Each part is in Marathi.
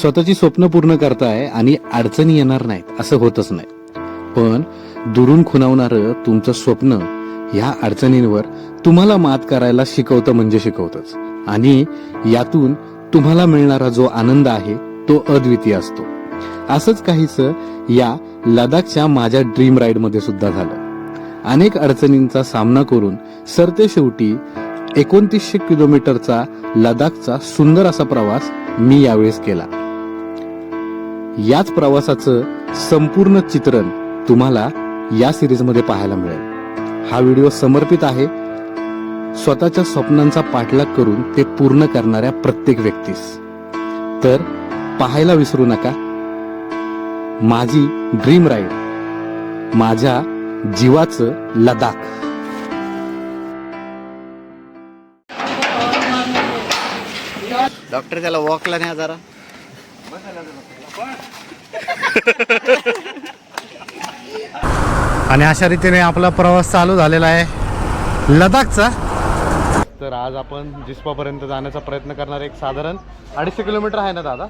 स्वतःची स्वप्न पूर्ण करताय आणि अडचणी येणार नाहीत असं होतच नाही. पण दुरून खुणावणारं तुमचं स्वप्न ह्या अडचणींवर तुम्हाला मात करायला शिकवतं म्हणजे शिकवतच. आणि यातून तुम्हाला मिळणारा जो आनंद आहे तो अद्वितीय असतो. असंच काहीच या लडाखच्या माझ्या ड्रीम राईडमध्ये सुद्धा झालं. अनेक अडचणींचा सामना करून सरते शेवटी एकोणतीसशे किलोमीटरचा लडाखचा सुंदर असा प्रवास मी यावेळेस केला. याच प्रवासाचं संपूर्ण चित्रण तुम्हाला या सिरीजमध्ये पाहायला मिळेल. हा व्हिडिओ समर्पित आहे. स्वतःच्या स्वप्नांचा पाठलाग करून ते पूर्ण करणाऱ्या प्रत्येक व्यक्तीस. तर पाहायला विसरू नका. माझी ड्रीम राईड माझ्या जीवाचं लदाख. डॉक्टर त्याला वॉकला न्या जरा. आणि अशा रीतीने आपला प्रवास चालू झालेला आहे लडाखचा. तर आज आपण जिस्पापर्यंत जाण्याचा प्रयत्न करणार एक साधारण अडीचशे किलोमीटर आहे ना दादा?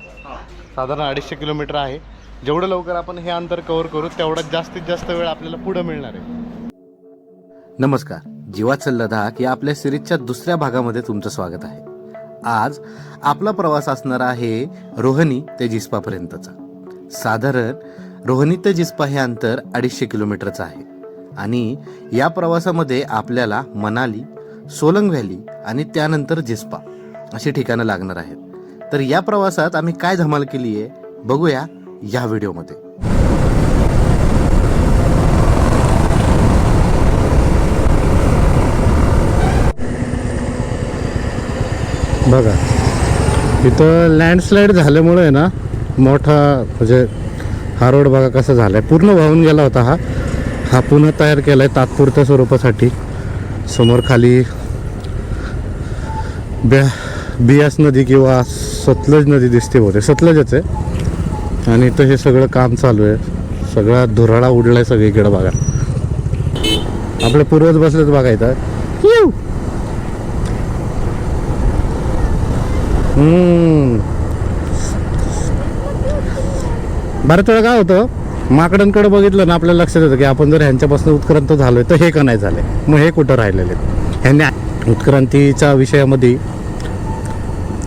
साधारण अडीचशे किलोमीटर आहे. जेवढं लवकर आपण हे अंतर कव्हर करू तेवढा जास्तीत जास्त वेळ आपल्याला पुढे मिळणार आहे. नमस्कार. जीवाचं लडाख या आपल्या सिरीजच्या दुसऱ्या भागामध्ये तुमचं स्वागत आहे. आज आपला प्रवास असणार आहे रोहनी ते जिस्पापर्यंतचा साधारण रोहनी ते जिस्पा हे अंतर अडीचशे किलोमीटरचं आहे. आणि या प्रवासामध्ये आपल्याला मनाली सोलंग व्हॅली आणि त्यानंतर जिस्पा अशी ठिकाणं लागणार आहेत. तर या प्रवासात आम्ही काय धमाल केली आहे बघूया या व्हिडिओमध्ये. बघा. इथं लँडस्लाईड झाल्यामुळे आहे ना मोठा म्हणजे हा रोड बघा कसा आहे पूर्ण वाहून गेला होता हा. हा पुन्हा तयार केला आहे तात्पुरत्या स्वरूपासाठी. समोर खाली ब्या बियास नदी किंवा सतलज नदी दिसते होते सतलजच आहे. आणि इथं हे सगळं काम चालू आहे. सगळा धुराळा उडला आहे सगळीकडे बघा. आपले पूर्वज बसलेत बघा इथं येऊ हम्म. बऱ्याच वेळा काय होतं? माकडांकडे बघितलं ना आपल्याला लक्षात येतं की आपण जर ह्यांच्यापासून उत्क्रांत झालोय तर हे का नाही झाले? मग हे कुठं राहिलेले? आहेत? ह्यांनी उत्क्रांतीच्या विषयामध्ये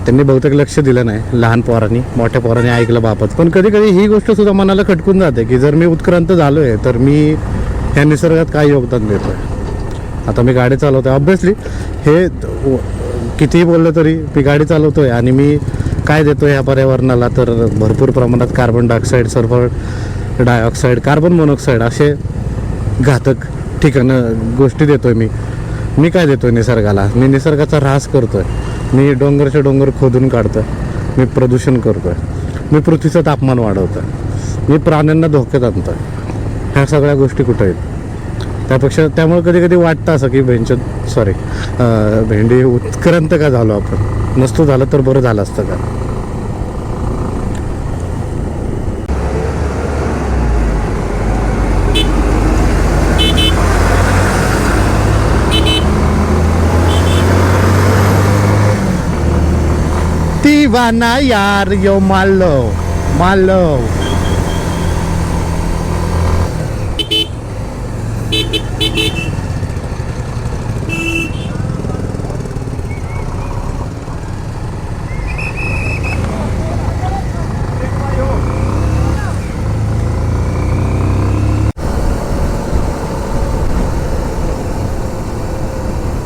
त्यांनी बहुतेक लक्ष दिलं नाही लहान पोरांनी मोठ्या पोरांनी ऐकलं बापत पण कधी कधी ही गोष्ट सुद्धा मनाला खटकून जाते की जर मी उत्क्रांत झालोय तर मी ह्या निसर्गात काय योगदान देतोय. आता मी गाडी चालवतोय. ऑब्व्हियसली हे कितीही बोललं तरी मी गाडी चालवतोय आणि मी काय देतो ह्या पर्यावरणाला तर भरपूर प्रमाणात carbon dioxide sulphur dioxide carbon monoxide असे घातक ठिकाणं गोष्टी देतोय मी. मी काय देतोय निसर्गाला? मी निसर्गाचा ऱ्हास करतोय. मी डोंगरचे डोंगर खोदून काढतोय. मी प्रदूषण करतोय. मी पृथ्वीचं तापमान वाढवतोय. मी प्राण्यांना धोक्यात आणतोय. ह्या सगळ्या गोष्टी कुठं आहेत? त्यापेक्षा त्यामुळे कधी कधी वाटतं असं की भेंच सॉरी भेंडी उत्क्रांत का झालो आपण? नसतो झालं तर बरं झालं असतं का? Tivana यार यो मालो मालो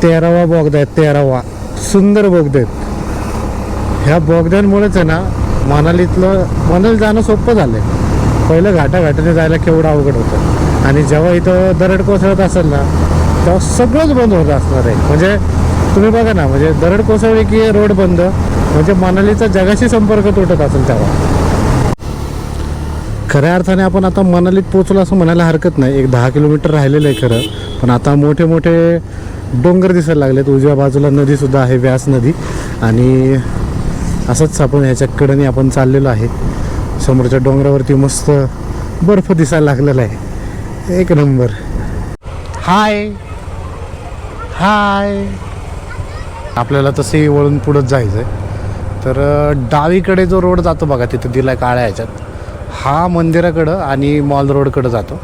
तेरावा बोगदा आहे तेरावा. सुंदर बोगदे आहेत. ह्या बोगद्यांमुळेच आहे ना मनालीतलं मनाली जाणं सोपं आहे पहिलं घाटाघाटाने जायला केवढं अवघड होतं. आणि जेव्हा इथं दरड कोसळत असेल ना तेव्हा सगळंच बंद होत असणार आहे. म्हणजे तुम्ही बघा ना म्हणजे दरड कोसळली की रोड बंद म्हणजे मनालीचा जगाशी संपर्क तुटत असेल तेव्हा. खऱ्या अर्थाने आपण आता मनालीत पोचलो असं म्हणायला हरकत नाही. एक दहा किलोमीटर राहिलेलं आहे खरं. पण आता मोठे मोठे डोंगर दिसायला लागलेत. उजव्या बाजूला नदीसुद्धा आहे व्यास नदी. आणि असंच आपण ह्याच्या कडेने आपण चाललेलो आहे. समोरच्या डोंगरावरती मस्त बर्फ दिसायला लागलेला आहे. एक नंबर. हाय. हाय. आपल्याला तसंही वळून पुढंच जायचं आहे तर डावीकडे जो रोड जातो बघा तिथं दिलाय काळ्या ह्याच्यात. हा मंदिराकडं आणि मॉल रोडकडं जातो.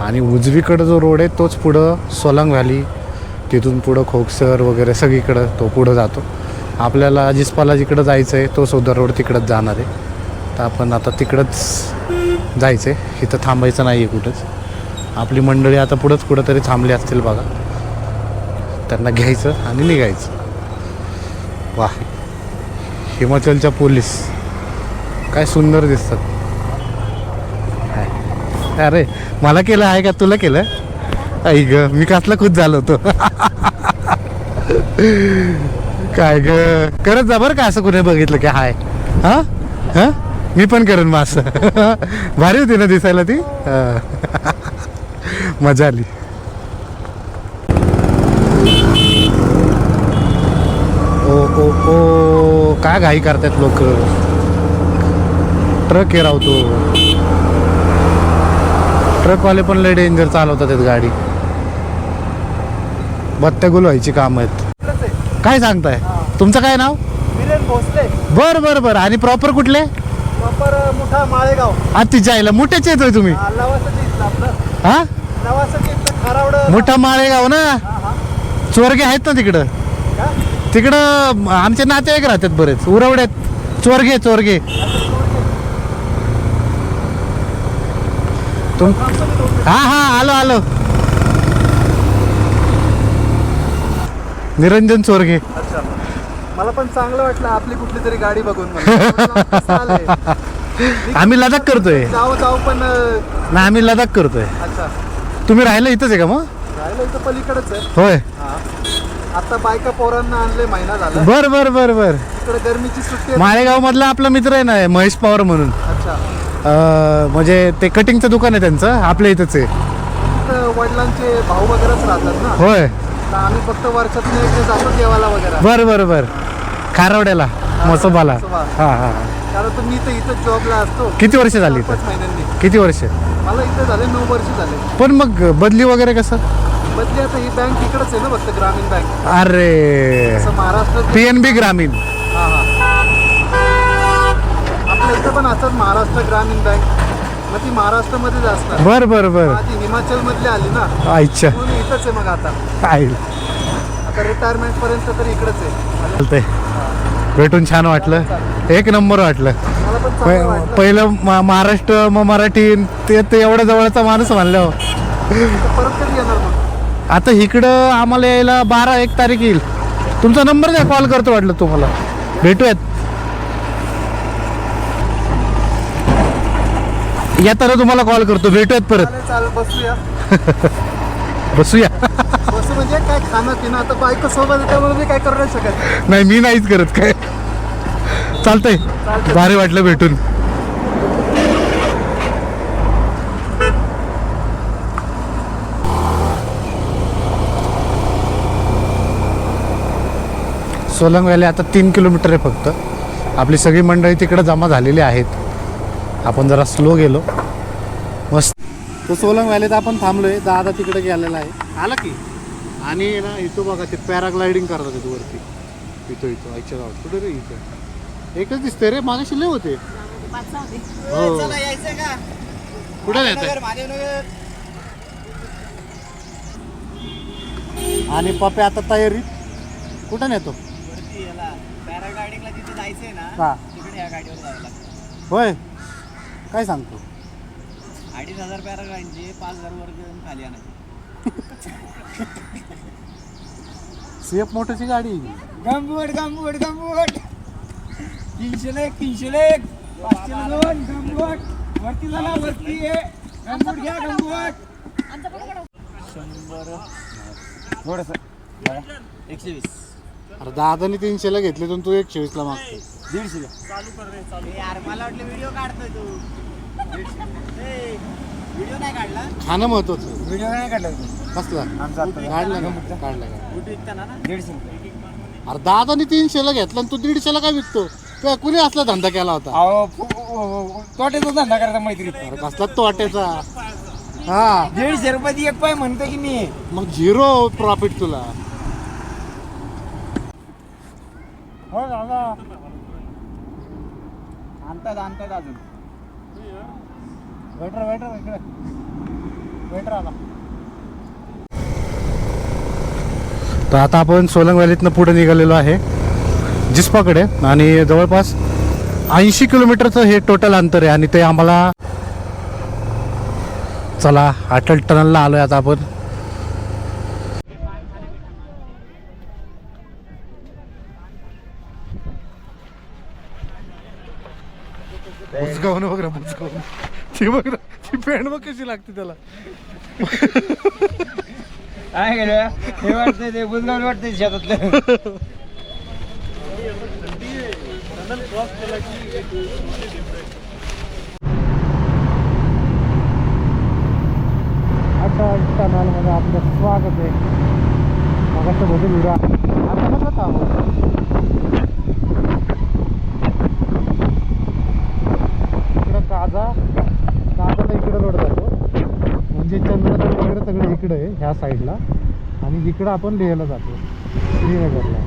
आणि उजवीकडं जो रोड आहे तोच पुढं सोलंग व्हॅली तिथून पुढं खोकसर वगैरे सगळीकडं तो पुढं जातो. आपल्याला जिसपाला जिकडं जायचं आहे तो सुद्धा रोड तिकडंच जाणार आहे. तर आपण आता तिकडंच जायचं आहे इथं थांबायचं नाही आहे कुठंच. आपली मंडळी आता पुढंच कुठंतरी थांबली असतील बघा. त्यांना घ्यायचं आणि निघायचं. वा. हिमाचलच्या पोलीस. काय सुंदर दिसतात. हाय. अरे मला केलं आहे का? तुला केलं? आई ग मी कसला खुश झालो होतो. काय ग करत जा बरं का असं कुणी बघितलं की हाय. हा? हा? मी पण करेन मग असं. भारी होती ना दिसायला ती? मजा आली. ओ ओ ओ काय घाई करतात लोक? ट्रक हे रावतो. ट्रकवाले पण लय डेंजर चालवतात गाडी. बत्त्या व्हायची काम आहेत. काय सांगताय? तुमचं काय नाव? बर बर बर. आणि प्रॉपर कुठले? प्रॉपर मोठा माळेगाव. आईला. मोठ्याचे येतोय तुम्ही? हा मोठा माळेगाव ना? चोरगे आहेत ना तिकडं? तिकडं आमचे नातेवाईक राहतात बरेच. उरवड्यात. चोरगे चोरगे. तुम हा हा. आलो आलो. निरंजन चोरगे अच्छा. मला पण चांगलं वाटलं आपली कुठली तरी गाडी बघून? आम्ही लदाख करतोय. जाऊ जाऊ पण अं, ना आम्ही लदाख करतोय. अच्छा. तुम्ही राहिलं इथंच आहे का मग? राहिलं इथं पलीकडेच आहे. होय. आता बायका पोरांना आणले महिना झाला. बर बर बर बर. इकडे गरमीची सुट्टी. माळेगाव मधला आपला मित्र आहे ना महेश पवार म्हणून. अच्छा. म्हणजे ते कटिंगचं दुकान आहे त्यांचं आपल्या इथंच आहे. वडिलांचे भाऊ वगैरेच राहतात ना? होय. आम्ही फक्त वर्षातून एकदा जातो देवाला वगैरे. बर बर बर. खारवड्याला मसोबाला. मसोबा. हा हा कारण तर मी तर इथं जॉबला असतो. किती वर्ष झाली पाच इथं महिन्यांनी. किती वर्ष? मला इथं झाले नऊ वर्ष झाले. पण मग बदली वगैरे कसं? बदली आता ही बँक इकडेच आहे ना फक्त ग्रामीण बँक अरे. असं महाराष्ट्र पी एन बी ग्रामीण. हा हा. आपल्या इथं पण असतात महाराष्ट्र ग्रामीण बँक मग ती महाराष्ट्रामध्येच असतात बर बर बर. आधी हिमाचल मधली आली ना. म्हणून इथंच आहे मग आता. आता रिटायरमेंट पर्यंत तरी इकडेच आहे. चालतंय. भेटून छान वाटलं. एक नंबर वाटलं. मला पण चांगलं पहि- वाटलं. पहिलं मा- महाराष्ट्र मग मराठी ते ते एवढ्या जवळचा माणूस म्हणल्यावर तर परत कधी येणार मग? आता इकडं आम्हाला यायला बारा एक तारीख येईल. तुमचा नंबर द्या कॉल करतो वाटलं तुम्हाला. भेटूयात. येताना तुम्हाला कॉल करतो. भेटूयात परत. चालेल चालेल बसूया. बसूया. बसू म्हणजे काय खाणं पिणं? आता बायको सोबत आहे त्यामुळे मी काय करू नाही शकत. नाही मी नाहीच करत काय. चालतंय. चालतंय. भारी वाटलं भेटून. सोलंग व्हॅली आता तीन किलोमीटर आहे फक्त. आपली सगळी मंडळी तिकडे जमा झालेली आहेत. आपण जरा स्लो गेलो. मस्त. तर सोलंग व्हॅलीत आपण थांबलोय दादा तिकडे गेलेला आहे. आला की? आणि ना इथं बघा ते पॅराग्लायडिंग करतात इथं वरती. इथं इथं आईच्या गावात. कुठे रे इथं? एकच दिसते रे मागाशी लय होते. हो. चला यायचं का कुठे नेत महादेवनगर आणि पप्पे आता तयारी कुठे नेतो? पॅराग्लायडिंगला जिथे जायचंय ना हा. तिकडे या गाडीवर जावं लागतं होय. काय सांगतो? अडीच हजार पॅराग्लायडिंगचे पाच हजार वर घेऊन खाली आणायचे. सीएफ मोटरची गाडी आहे ही. गंबूट गंबूट गंबूट तीनशे एक तीनशे एक पाचशे दोन गंबूट वरती झाला वरती आहे गंबूट घ्या गंबूट शंभर. थोडस एकशे वीस. अरे दादाने तीनशेला घेतले तर तू एकशे वीसला मागतो दीडशे चालू कर रे यार मला वाटलं व्हिडिओ काढतोय तू. व्हिडिओ नाही काढला? खाणं महत्वाचं. व्हिडिओ नाही काढला तू? कसला? आमचा काढला काढला का? बुट विकताना ना. दीडशे रुपये अरे दादाने तीनशेला घेतला आणि तू दीडशेला काय विकतो? काय कुणी असला धंदा केला होता? अहो तोट्याचा धंदा करायचा मैत्री अरे कसला तोट्याचा? हा. दीडशे रुपयाची एक पाय म्हणतो की मी. मग झिरो प्रॉफिट तुला. हो दादा. आणतात आणतात अजून. वेटर वेटर इकडे. वेटर आला. तर आता आपण सोलंग व्हॅलीतनं पुढे निघालेलो आहे जिस्पाकडे. आणि जवळपास ऐंशी किलोमीटरचं हे टोटल अंतर आहे. आणि ते आम्हाला चला अटल टनलला आलोय आता आपण. बुचकावून बघ ना ती बघ ना ती पॅन्ट बघ कशी लागते त्याला. काय केलं? हे वाटतंय ते बुजगावून वाटतंय शेतातलं. आपलं स्वागत आहे. भोजन व्हिडिओ आता इकडं काजा काजाला इकडं रोड जातो म्हणजे चंद्रगड तिकडं आहे ह्या साईडला. आणि इकडं आपण लेहला जातो. श्रीनगरला.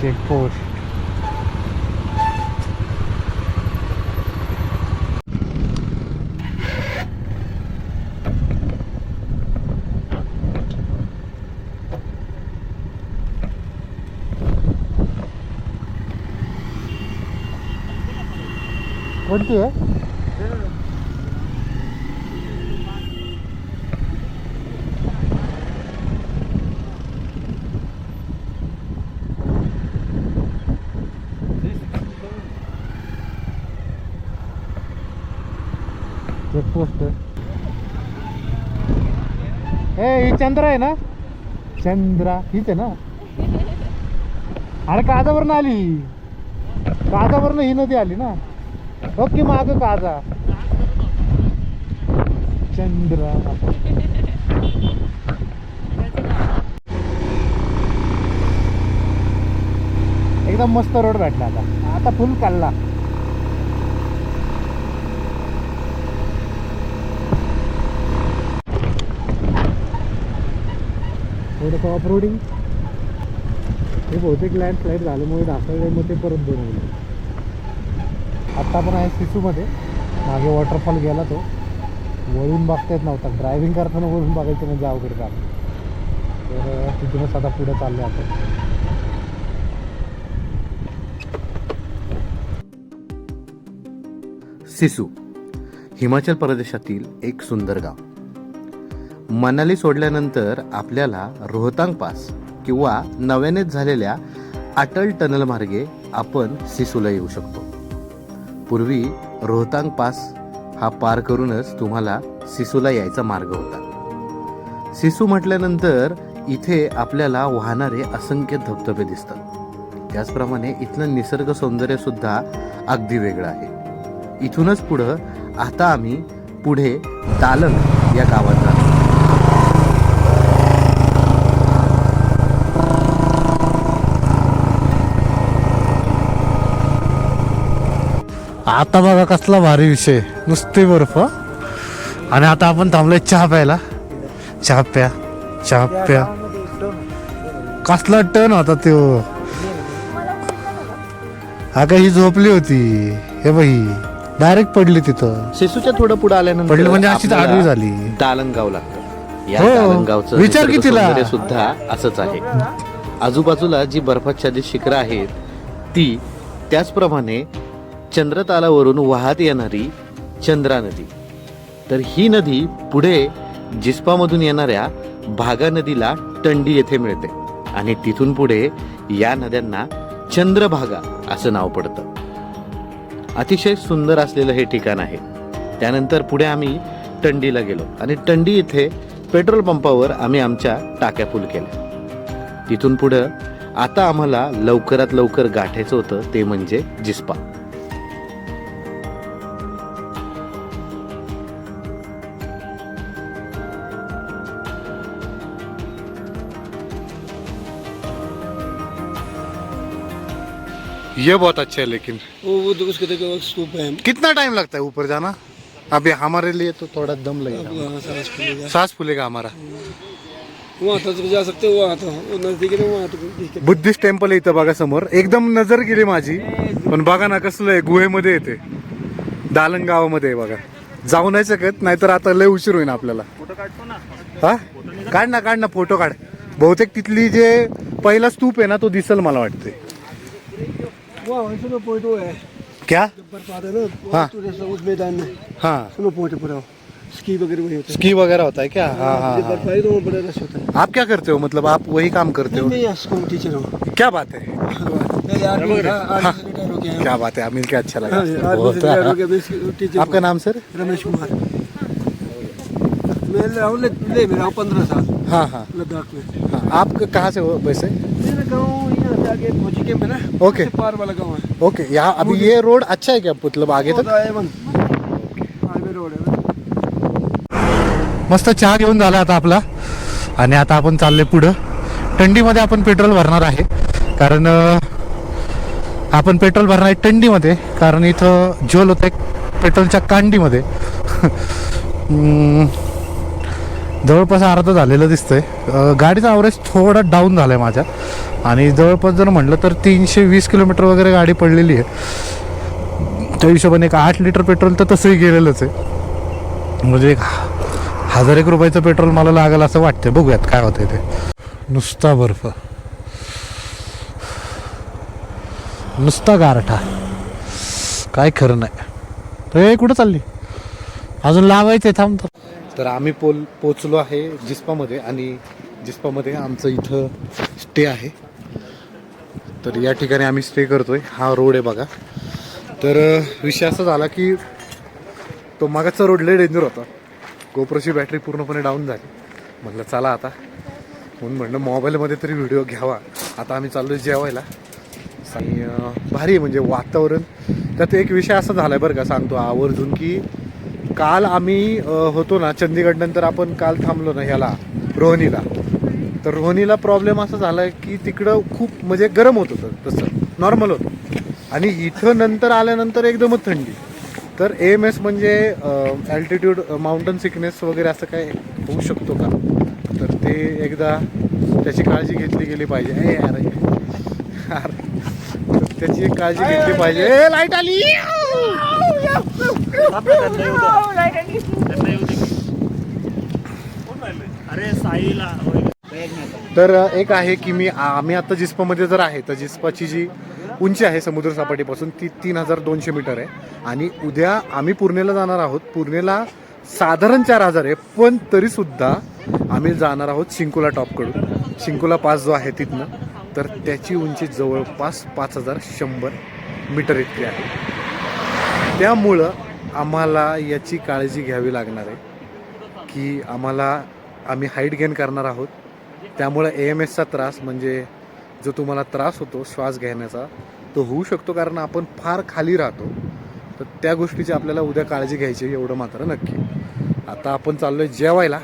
चेकपोस्ट कोणती आहे चेकपोस्ट ए ही चंद्र आहे ना? चंद्रा हीच आहे ना? अरे काजावरनं आली. काजावरनं ही नदी आली ना? ओके माग काजा. चंद्रा. एकदम मस्त रोड भेटला आता. आता फुल काढला. थोडंसं ऑफ रोडिंग हे बहुतेक लँडस्लाईड झाल्यामुळे ढासळले मग ते परत बनवलं आत्ता पण आहे सिसूमध्ये. मागे वॉटरफॉल गेला तो. वळून बघता येत नव्हता. ड्रायव्हिंग करताना वळून बघायचं म्हणजे अवघड काम तर तिथूनच आता पुढे चाललो आपण सिसू हिमाचल प्रदेशातील एक सुंदर गाव. मनाली सोडल्यानंतर आपल्याला रोहतांग पास किंवा नव्यानेच झालेल्या अटल टनल मार्गे आपण सिसूला येऊ शकतो. पूर्वी रोहतांग पास हा पार करूनच तुम्हाला सिसूला यायचा मार्ग होता. सिसू म्हटल्यानंतर इथे आपल्याला वाहणारे असंख्य धबधबे दिसतात. त्याचप्रमाणे इथलं निसर्ग सौंदर्य सुद्धा अगदी वेगळं आहे. इथूनच पुढं आता आम्ही पुढे दालन या गावात जातो आता बघा कसला भारी विषय. नुसते बर्फ. आणि आता आपण थांबलोय चहा प्यायला. चहा प्या चहा प्या. कसला टन होता तो अगं ही झोपली होती. हे बाई डायरेक्ट पडली तिथं. सिसूच्या थोडं पुढे आल्यानंतर पडली म्हणजे अशीच आपल्याला आडवी झाली. दालंग गाव लागतं. या हो. दालंग गावचं विचार निसर्ग कितीला? सौंदर्य सुद्धा असंच आहे. आजूबाजूला जी बर्फाच्छादित शिखरं आहेत ती त्याचप्रमाणे चंद्रतालावरून वाहत येणारी चंद्रा नदी. तर ही नदी पुढे जिस्पामधून येणाऱ्या भागा नदीला टंडी येथे मिळते आणि तिथून पुढे या नद्यांना चंद्रभागा असं नाव पडतं. अतिशय सुंदर असलेलं हे ठिकाण आहे. त्यानंतर पुढे आम्ही टंडीला गेलो आणि टंडी इथे पेट्रोल पंपावर आम्ही आमच्या टाक्या फुल केल्या. तिथून पुढं आता आम्हाला लवकरात लवकर गाठायचं होतं ते म्हणजे जिस्पा. ये बहुत अच्छा है लेकिन। वो वो तो उसके देखो स्तूप है। कितना टाइम लगता है ऊपर जाना? अभी हमारे लिए तो थोड़ा दम लगेगा। सांस फूलेगा। हमारा। वहाँ तक जा सकते हो वहाँ तो नजदीक है वहाँ बुद्धिस्ट टेम्पल आहे इथं बघा समोर. एकदम नजर गेली माझी. पण बघा ना कसलं आहे गुहेमध्ये येते. दालन गावामध्ये आहे बघा. जाऊ नाही शकत नाहीतर आता लय उशीर होईल आपल्याला. हा? काढ ना काढ ना फोटो काढ. बहुतेक तिथली जे पहिला स्तूप आहे ना तो दिसल मला वाटते वहाँ सुनो पॉइंट वो है। क्या? बर्फात है ना हाँ। तो जैसा उस मैदान में। हाँ। सुनो पॉइंट पूरा। स्की वगैरह वही होता है। स्की वगैरह होता है क्या? हाँ हाँ जब हाँ। तो बड़ा रश होता है। आप क्या करते हो? मतलब आप वही काम करते हो? मैं स्कूल टीचर हूँ। क्या बात है? हो? क्या बात है मिल के अच्छा लगा। हाँ, हो आपका नाम सर? रमेश कुमार। मैं ले मेरा पंद्रह साल। हाँ हाँ। लद्दाख में। हाँ आप कहाँ से हो वैसे? मेरा गाँव आगे फौजी कैंप है ना ओके पार वाला गाँव है। ओके यहाँ अभी ये रोड अच्छा है क्या मतलब आगे तक? हाईवे रोड है मस्त चहा घेऊन झाला आता आपला. आणि आता आपण चालले पुढं. टंडीमध्ये आपण पेट्रोल भरणार आहे. कारण आपण पेट्रोल भरणार आहे टंडीमध्ये. कारण इथं झोल होतं पेट्रोलच्या कांडीमध्ये. जवळपास अर्ध झालेलं दिसतंय. गाडीचा ॲव्हरेज थोडा डाऊन झाला आहे माझ्या. आणि जवळपास जर म्हटलं तर तीनशे वीस किलोमीटर वगैरे गाडी पडलेली आहे. त्या हिशोबाने एक आठ लिटर पेट्रोल तर तसंही गेलेलंच आहे. म्हणजे एक हजार एक रुपयाचं पेट्रोल मला लागेल असं वाटतं बघूयात काय होतंय ते. नुसता बर्फ. नुसता गारठा. काय खरं नाही. रे कुठं चालली? अजून लावायचं थांबतो तर आम्ही पोल पोचलो आहे जिस्पामध्ये आणि जिस्पामध्ये आमचं इथं स्टे आहे. तर या ठिकाणी आम्ही स्टे करतोय. हा रोड आहे बघा. तर विषय असा झाला की तो मागाचा रोड लय डेंजर होता. गोप्रोची बॅटरी पूर्णपणे डाऊन झाली. म्हटलं चला आता. म्हणून म्हणलं मोबाईलमध्ये तरी व्हिडिओ घ्यावा. आता आम्ही चाललो जेवायला. आणि भारी आहे म्हणजे वातावरण. त्यात एक विषय असा झाला आहे बरं का सांगतो. आवर्जून की काल आम्ही होतो ना चंदीगड नंतर आपण काल थांबलो ना ह्याला रोहनीला तर रोहनीला प्रॉब्लेम असा झाला आहे की तिकडं खूप म्हणजे गरम होत होतं तसं नॉर्मल होतं. आणि इथं नंतर आल्यानंतर एकदमच थंडी. तर एम एस म्हणजे अल्टिट्यूड माउंटन सिकनेस वगैरे असं काय होऊ शकतो का? तर ते एकदा त्याची काळजी घेतली गेली पाहिजे. यार. तर त्याची काळजी घेतली पाहिजे. लाइट आली! अरे तर अ, एक आहे की मी आम्ही आता जिस्पामध्ये जर आहे तर जिस्पाची जी उंची आहे समुद्र सपाटीपासून ती तीन हजार दोनशे मीटर आहे. आणि उद्या आम्ही पूर्णेला जाणार आहोत. पूर्णेला साधारण चार हजार आहे पण तरीसुद्धा आम्ही जाणार आहोत शिंकुला टॉपकडून. शिंकुला पास जो आहे तिथनं. तर त्याची उंची जवळपास पाच हजार शंभर मीटर इतकी आहे. त्यामुळं आम्हाला याची काळजी घ्यावी लागणार आहे की आम्हाला आम्ही हाईट गेन करणार आहोत. त्यामुळं ए एम एसचा त्रास म्हणजे जो तुम्हाला त्रास होतो श्वास घेण्याचा तो होऊ शकतो कारण आपण फार खाली राहतो. तर त्या गोष्टीची आपल्याला उद्या काळजी घ्यायची आहे, एवढं मात्र नक्की. आता आपण चाललोय जेवायला.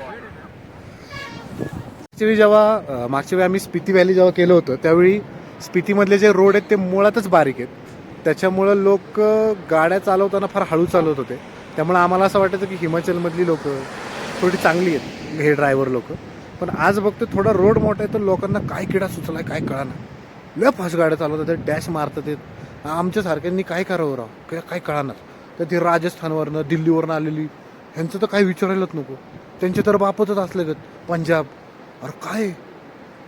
ॲक्च्युली जेव्हा मागच्या वेळी आम्ही स्पिती व्हॅली जेव्हा केलं होतं त्यावेळी स्पितीमधले जे रोड आहेत ते मुळातच बारीक आहेत. त्याच्यामुळं लोक गाड्या चालवताना फार हळू चालवत होते. त्यामुळे आम्हाला असं वाटायचं की हिमाचलमधली लोक थोडी चांगली आहेत हे ड्रायव्हर लोक. पण आज बघतो थोडा रोड मोठा आहे तर लोकांना काय किडा सुचलाय काय कळणार लय फास्ट गाड्या चालवतात डॅश मारतात आहेत आमच्यासारख्यांनी काय करावं राव? काय काय कळणार? तर ते राजस्थानवरनं दिल्लीवरनं आलेली ह्यांचं तर काही विचारायलाच नको. त्यांचे तर बापतच असले गत पंजाब. अरे काय?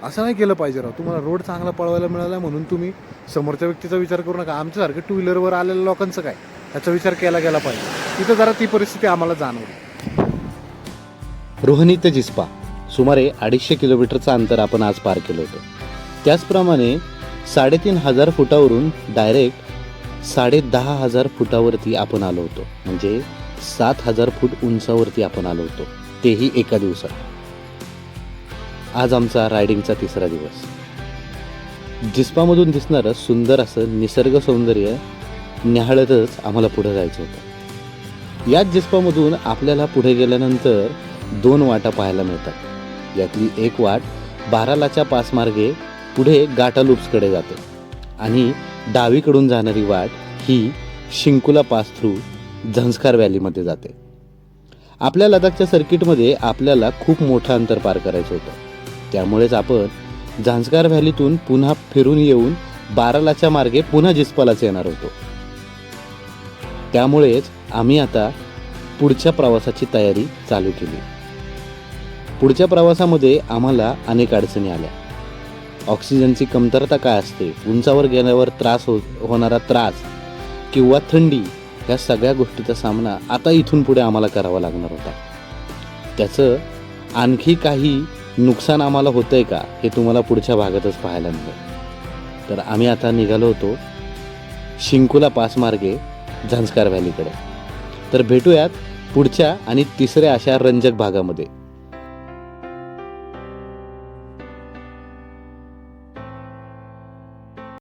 असं नाही केलं पाहिजे राव. तुम्हाला रोड चांगला पळवायला मिळाला म्हणून तुम्ही समोरच्या व्यक्तीचा विचार करू नका. आमच्यासारखं टू व्हीलरवर आलेल्या लोकांचं काय? त्याचा विचार केला गेला पाहिजे. तिथं जरा ती परिस्थिती आम्हाला जाणवली. रोहनी ते जिस्पा. सुमारे अडीचशे किलोमीटरचं अंतर आपण आज पार केलं होतं. त्याचप्रमाणे साडेतीन हजार फुटावरून डायरेक्ट साडे दहा हजार फुटावरती आपण आलो होतो. म्हणजे सात हजार फूट उंचावरती आपण आलो होतो. तेही एका दिवसात. आज आमचा रायडिंगचा तिसरा दिवस. जिस्पामधून दिसणारं सुंदर असं निसर्ग सौंदर्य न्याहाळतच आम्हाला पुढे जायचं होतं. याच जिस्पामधून आपल्याला पुढे गेल्यानंतर दोन वाटा पाहायला मिळतात. यातली एक वाट बारालाच्या पासमार्गे पुढे गाटा लूप्सकडे जाते आणि डावीकडून जाणारी वाट ही शिंकुला पास थ्रू झंस्कार व्हॅलीमध्ये जाते. आपल्या लडाखच्या सर्किटमध्ये आपल्याला खूप मोठं अंतर पार करायचं होतं. त्यामुळेच आपण झांस्कार व्हॅलीतून पुन्हा फिरून येऊन बारालाच्या मार्गे पुन्हा जिस्पालाच येणार होतो. त्यामुळेच आम्ही आता पुढच्या प्रवासाची तयारी चालू केली. पुढच्या प्रवासामध्ये आम्हाला अनेक अडचणी आल्या. ऑक्सिजनची कमतरता काय असते उंचावर गेल्यावर त्रास हो होणारा त्रास किंवा थंडी ह्या सगळ्या गोष्टीचा सामना आता इथून पुढे आम्हाला करावा लागणार होता. त्याचं आणखी काही नुकसान आम्हाला होतंय का हे तुम्हाला पुढच्या भागातच पाहायला मिळेल. तर आम्ही आता निघालो होतो शिंकुला पास मार्गे व्हॅलीकडे. तर भेटूयात पुढच्या आणि तिसऱ्या अशा रंजक भागामध्ये.